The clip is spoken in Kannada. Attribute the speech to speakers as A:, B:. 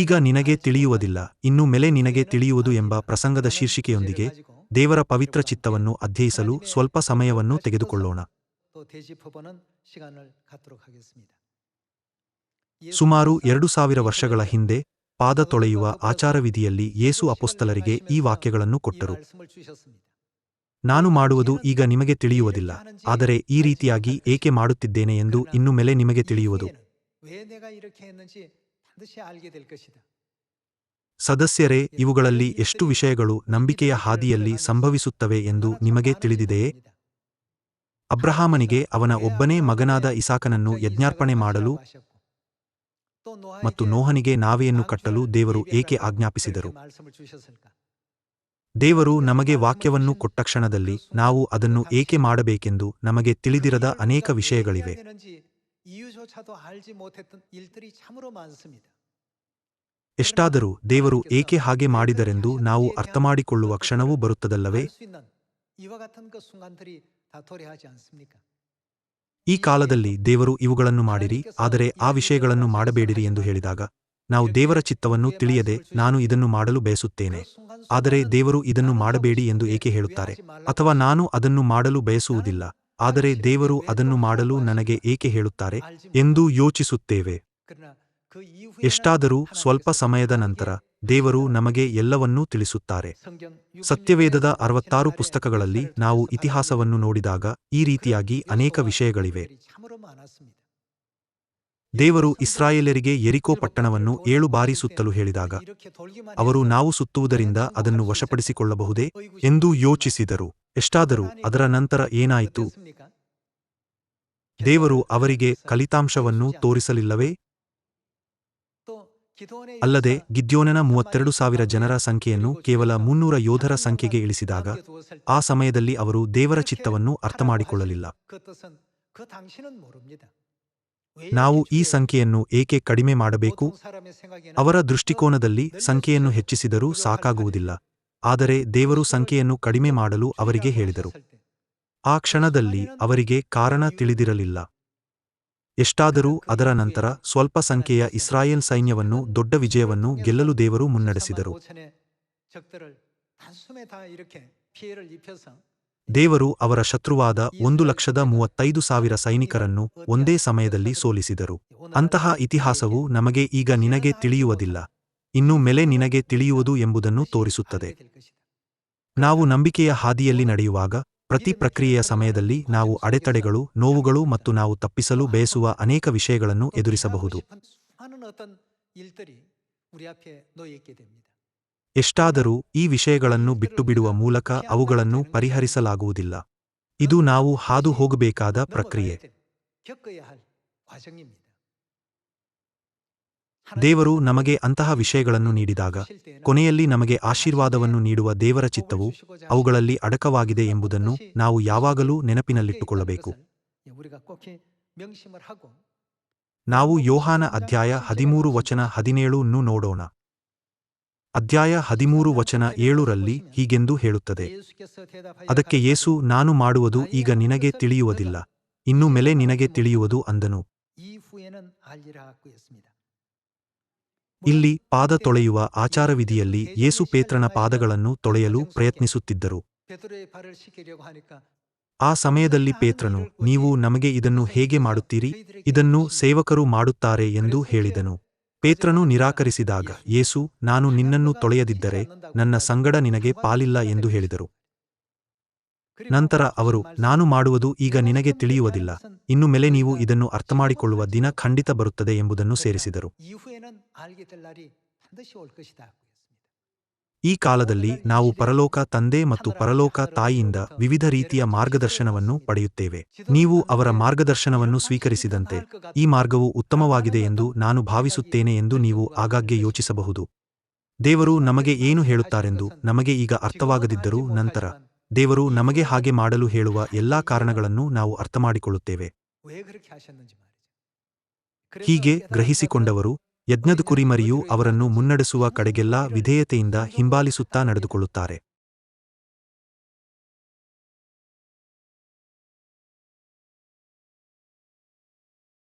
A: ಈಗ ನಿನಗೆ ತಿಳಿಯುವುದಿಲ್ಲ, ಇನ್ನು ಮೇಲೆ ನಿನಗೆ ತಿಳಿಯುವುದು ಎಂಬ ಪ್ರಸಂಗದ ಶೀರ್ಷಿಕೆಯೊಂದಿಗೆ ದೇವರ ಪವಿತ್ರ ಚಿತ್ತವನ್ನು ಅಧ್ಯಯಿಸಲು ಸ್ವಲ್ಪ ಸಮಯವನ್ನು ತೆಗೆದುಕೊಳ್ಳೋಣ. ಸುಮಾರು ಎರಡು ಸಾವಿರ ವರ್ಷಗಳ ಹಿಂದೆ ಪಾದ ತೊಳೆಯುವ ಆಚಾರವಿಧಿಯಲ್ಲಿ ಯೇಸು ಅಪೊಸ್ತಲರಿಗೆ ಈ ವಾಕ್ಯಗಳನ್ನು ಕೊಟ್ಟರು. ನಾನು ಮಾಡುವುದು ಈಗ ನಿಮಗೆ ತಿಳಿಯುವುದಿಲ್ಲ, ಆದರೆ ಈ ರೀತಿಯಾಗಿ ಏಕೆ ಮಾಡುತ್ತಿದ್ದೇನೆ ಎಂದು ಇನ್ನು ಮೇಲೆ ನಿಮಗೆ ತಿಳಿಯುವುದು. ಸದಸ್ಯರೇ, ಇವುಗಳಲ್ಲಿ ಎಷ್ಟು ವಿಷಯಗಳು ನಂಬಿಕೆಯ ಹಾದಿಯಲ್ಲಿ ಸಂಭವಿಸುತ್ತವೆ ಎಂದು ನಿಮಗೆ ತಿಳಿದಿದೆಯೇ? ಅಬ್ರಹಾಮನಿಗೆ ಅವನ ಒಬ್ಬನೇ ಮಗನಾದ ಇಸಾಕನನ್ನು ಯಜ್ಞಾರ್ಪಣೆ ಮಾಡಲು ಮತ್ತು ನೋಹನಿಗೆ ನಾವೆಯನ್ನು ಕಟ್ಟಲು ದೇವರು ಏಕೆ ಆಜ್ಞಾಪಿಸಿದರು? ದೇವರು ನಮಗೆ ವಾಕ್ಯವನ್ನು ಕೊಟ್ಟ ಕ್ಷಣದಲ್ಲಿ ನಾವು ಅದನ್ನು ಏಕೆ ಮಾಡಬೇಕೆಂದು ನಮಗೆ ತಿಳಿದಿರದ ಅನೇಕ ವಿಷಯಗಳಿವೆ. ಎಷ್ಟಾದರೂ ದೇವರು ಏಕೆ ಹಾಗೆ ಮಾಡಿದರೆಂದು ನಾವು ಅರ್ಥಮಾಡಿಕೊಳ್ಳುವ ಕ್ಷಣವೂ ಬರುತ್ತದಲ್ಲವೇ? ಈ ಕಾಲದಲ್ಲಿ ದೇವರು ಇವುಗಳನ್ನು ಮಾಡಿರಿ ಆದರೆ ಆ ವಿಷಯಗಳನ್ನು ಮಾಡಬೇಡಿರಿ ಎಂದು ಹೇಳಿದಾಗ ನಾವು ದೇವರ ಚಿತ್ತವನ್ನು ತಿಳಿಯದೆ ನಾನು ಇದನ್ನು ಮಾಡಲು ಬಯಸುತ್ತೇನೆ. ಆದರೆ ದೇವರು ಇದನ್ನು ಮಾಡಬೇಡಿ ಎಂದು ಏಕೆ ಹೇಳುತ್ತಾರೆ? ಅಥವಾ ನಾನು ಅದನ್ನು ಮಾಡಲು ಬಯಸುವುದಿಲ್ಲ? ಆದರೆ ದೇವರು ಅದನ್ನು ಮಾಡಲು ನನಗೆ ಏಕೆ ಹೇಳುತ್ತಾರೆ ಎಂದು ಯೋಚಿಸುತ್ತೇವೆ. ಎಷ್ಟಾದರೂ ಸ್ವಲ್ಪ ಸಮಯದ ನಂತರ ದೇವರು ನಮಗೆ ಎಲ್ಲವನ್ನೂ ತಿಳಿಸುತ್ತಾರೆ. ಸತ್ಯವೇದದ ಅರವತ್ತಾರು ಪುಸ್ತಕಗಳಲ್ಲಿ ನಾವು ಇತಿಹಾಸವನ್ನು ನೋಡಿದಾಗ ಈ ರೀತಿಯಾಗಿ ಅನೇಕ ವಿಷಯಗಳಿವೆ. ದೇವರು ಇಸ್ರಾಯೇಲರಿಗೆ ಎರಿಕೋ ಪಟ್ಟಣವನ್ನು ಏಳು ಬಾರಿ ಸುತ್ತಲು ಹೇಳಿದಾಗ, ಅವರು ನಾವು ಸುತ್ತುವುದರಿಂದ ಅದನ್ನು ವಶಪಡಿಸಿಕೊಳ್ಳಬಹುದೇ ಎಂದು ಯೋಚಿಸಿದರು. ಎಷ್ಟಾದರೂ ಅದರ ನಂತರ ಏನಾಯಿತು? ದೇವರು ಅವರಿಗೆ ಫಲಿತಾಂಶವನ್ನು ತೋರಿಸಲಿಲ್ಲವೇ? ಅಲ್ಲದೆ ಗಿದ್ಯೋನನ ಮೂವತ್ತೆರಡು ಸಾವಿರ ಜನರ ಸಂಖ್ಯೆಯನ್ನು ಕೇವಲ ಮುನ್ನೂರ ಯೋಧರ ಸಂಖ್ಯೆಗೆ ಇಳಿಸಿದಾಗ ಆ ಸಮಯದಲ್ಲಿ ಅವರು ದೇವರ ಚಿತ್ತವನ್ನು ಅರ್ಥಮಾಡಿಕೊಳ್ಳಲಿಲ್ಲ. ನಾವು ಈ ಸಂಖ್ಯೆಯನ್ನು ಏಕೆ ಕಡಿಮೆ ಮಾಡಬೇಕು? ಅವರ ದೃಷ್ಟಿಕೋನದಲ್ಲಿ ಸಂಖ್ಯೆಯನ್ನು ಹೆಚ್ಚಿಸಿದರೂ ಸಾಕಾಗುವುದಿಲ್ಲ. ಆದರೆ ದೇವರು ಸಂಖ್ಯೆಯನ್ನು ಕಡಿಮೆ ಮಾಡಲು ಅವರಿಗೆ ಹೇಳಿದರು. ಆ ಕ್ಷಣದಲ್ಲಿ ಅವರಿಗೆ ಕಾರಣ ತಿಳಿದಿರಲಿಲ್ಲ. ಎಷ್ಟಾದರೂ ಅದರ ನಂತರ ಸ್ವಲ್ಪ ಸಂಖ್ಯೆಯ ಇಸ್ರಾಯೇಲ್ ಸೈನ್ಯವನ್ನು, ದೊಡ್ಡ ವಿಜಯವನ್ನು ಗೆಲ್ಲಲು ದೇವರು ಮುನ್ನಡೆಸಿದರು. ದೇವರು ಅವರ ಶತ್ರುವಾದ ಒಂದು ಲಕ್ಷದ ಮೂವತ್ತೈದು ಸಾವಿರ ಸೈನಿಕರನ್ನು ಒಂದೇ ಸಮಯದಲ್ಲಿ ಸೋಲಿಸಿದರು. ಅಂತಹ ಇತಿಹಾಸವು ನಮಗೆ ಈಗ ನಿನಗೆ ತಿಳಿಯುವುದಿಲ್ಲ. ಇನ್ನು ಮೇಲೆ ನಿನಗೆ ತಿಳಿಯುವುದು ಎಂಬುದನ್ನು ತೋರಿಸುತ್ತದೆ. ನಾವು ನಂಬಿಕೆಯ ಹಾದಿಯಲ್ಲಿ ನಡೆಯುವಾಗ, ಪ್ರತಿ ಪ್ರಕ್ರಿಯೆಯ ಸಮಯದಲ್ಲಿ ನಾವು ಅಡೆತಡೆಗಳು, ನೋವುಗಳು ಮತ್ತು ನಾವು ತಪ್ಪಿಸಲು ಬಯಸುವ ಅನೇಕ ವಿಷಯಗಳನ್ನು ಎದುರಿಸಬಹುದು. ಎಷ್ಟಾದರೂ ಈ ವಿಷಯಗಳನ್ನು ಬಿಟ್ಟುಬಿಡುವ ಮೂಲಕ ಅವುಗಳನ್ನು ಪರಿಹರಿಸಲಾಗುವುದಿಲ್ಲ. ಇದು ನಾವು ಹಾದು ಹೋಗಬೇಕಾದ ಪ್ರಕ್ರಿಯೆ. ದೇವರು ನಮಗೆ ಅಂತಹ ವಿಷಯಗಳನ್ನು ನೀಡಿದಾಗ, ಕೊನೆಯಲ್ಲಿ ನಮಗೆ ಆಶೀರ್ವಾದವನ್ನು ನೀಡುವ ದೇವರ ಚಿತ್ತವು ಅವುಗಳಲ್ಲಿ ಅಡಕವಾಗಿದೆ ಎಂಬುದನ್ನು ನಾವು ಯಾವಾಗಲೂ ನೆನಪಿನಲ್ಲಿಟ್ಟುಕೊಳ್ಳಬೇಕು. ನಾವು ಯೋಹಾನ ಅಧ್ಯಾಯ ಹದಿಮೂರು ವಚನ ಹದಿನೇಳು ನ್ನು ನೋಡೋಣ. ಅಧ್ಯಾಯ ಹದಿಮೂರು ವಚನ ಏಳುರಲ್ಲಿ ಹೀಗೆಂದು ಹೇಳುತ್ತದೆ. ಅದಕ್ಕೆ ಯೇಸು, ನಾನು ಮಾಡುವುದು ಈಗ ನಿನಗೆ ತಿಳಿಯುವುದಿಲ್ಲ. ಇನ್ನು ಮೇಲೆ ನಿನಗೆ ತಿಳಿಯುವುದು ಅಂದನು. ಇಲ್ಲಿ ಪಾದ ತೊಳೆಯುವ ಆಚಾರವಿಧಿಯಲ್ಲಿ ಯೇಸು ಪೇತ್ರನ ಪಾದಗಳನ್ನು ತೊಳೆಯಲು ಪ್ರಯತ್ನಿಸುತ್ತಿದ್ದರು. ಆ ಸಮಯದಲ್ಲಿ ಪೇತ್ರನು, ನೀವು ನಮಗೆ ಇದನ್ನು ಹೇಗೆ ಮಾಡುತ್ತೀರಿ? ಇದನ್ನು ಸೇವಕರು ಮಾಡುತ್ತಾರೆ ಎಂದು ಹೇಳಿದನು. ಪೇತ್ರನು ನಿರಾಕರಿಸಿದಾಗ, ಯೇಸು, ನಾನು ನಿನ್ನನ್ನು ತೊಳೆಯದಿದ್ದರೆ ನನ್ನ ಸಂಗಡ ನಿನಗೆ ಪಾಲಿಲ್ಲ ಎಂದು ಹೇಳಿದರು. ನಂತರ ಅವರು, ನಾನು ಮಾಡುವುದು ಈಗ ನಿನಗೆ ತಿಳಿಯುವುದಿಲ್ಲ. ಇನ್ನು ಮೇಲೆ ನೀವು ಇದನ್ನು ಅರ್ಥಮಾಡಿಕೊಳ್ಳುವ ದಿನ ಖಂಡಿತ ಬರುತ್ತದೆ ಎಂಬುದನ್ನು ಸೇರಿಸಿದರು. ಈ ಕಾಲದಲ್ಲಿ ನಾವು ಪರಲೋಕ ತಂದೆ ಮತ್ತು ಪರಲೋಕ ತಾಯಿಯಿಂದ ವಿವಿಧ ರೀತಿಯ ಮಾರ್ಗದರ್ಶನವನ್ನು ಪಡೆಯುತ್ತೇವೆ. ನೀವು ಅವರ ಮಾರ್ಗದರ್ಶನವನ್ನು ಸ್ವೀಕರಿಸಿದಂತೆ ಈ ಮಾರ್ಗವು ಉತ್ತಮವಾಗಿದೆ ಎಂದು ನಾನು ಭಾವಿಸುತ್ತೇನೆ ಎಂದು ನೀವು ಆಗಾಗ್ಗೆ ಯೋಚಿಸಬಹುದು. ದೇವರು ನಮಗೆ ಏನು ಹೇಳುತ್ತಾರೆಂದು ನಮಗೆ ಈಗ ಅರ್ಥವಾಗದಿದ್ದರೂ ನಂತರ ದೇವರು ನಮಗೆ ಹಾಗೆ ಮಾಡಲು ಹೇಳುವ ಎಲ್ಲಾ ಕಾರಣಗಳನ್ನು ನಾವು ಅರ್ಥಮಾಡಿಕೊಳ್ಳುತ್ತೇವೆ. ಹೀಗೆ ಗ್ರಹಿಸಿಕೊಂಡವರು ಯಜ್ಞದ ಕುರಿಮರಿಯು ಅವರನ್ನು ಮುನ್ನಡೆಸುವ ಕಡೆಗೆಲ್ಲ ವಿಧೇಯತೆಯಿಂದ ಹಿಂಬಾಲಿಸುತ್ತಾ ನಡೆದುಕೊಳ್ಳುತ್ತಾರೆ.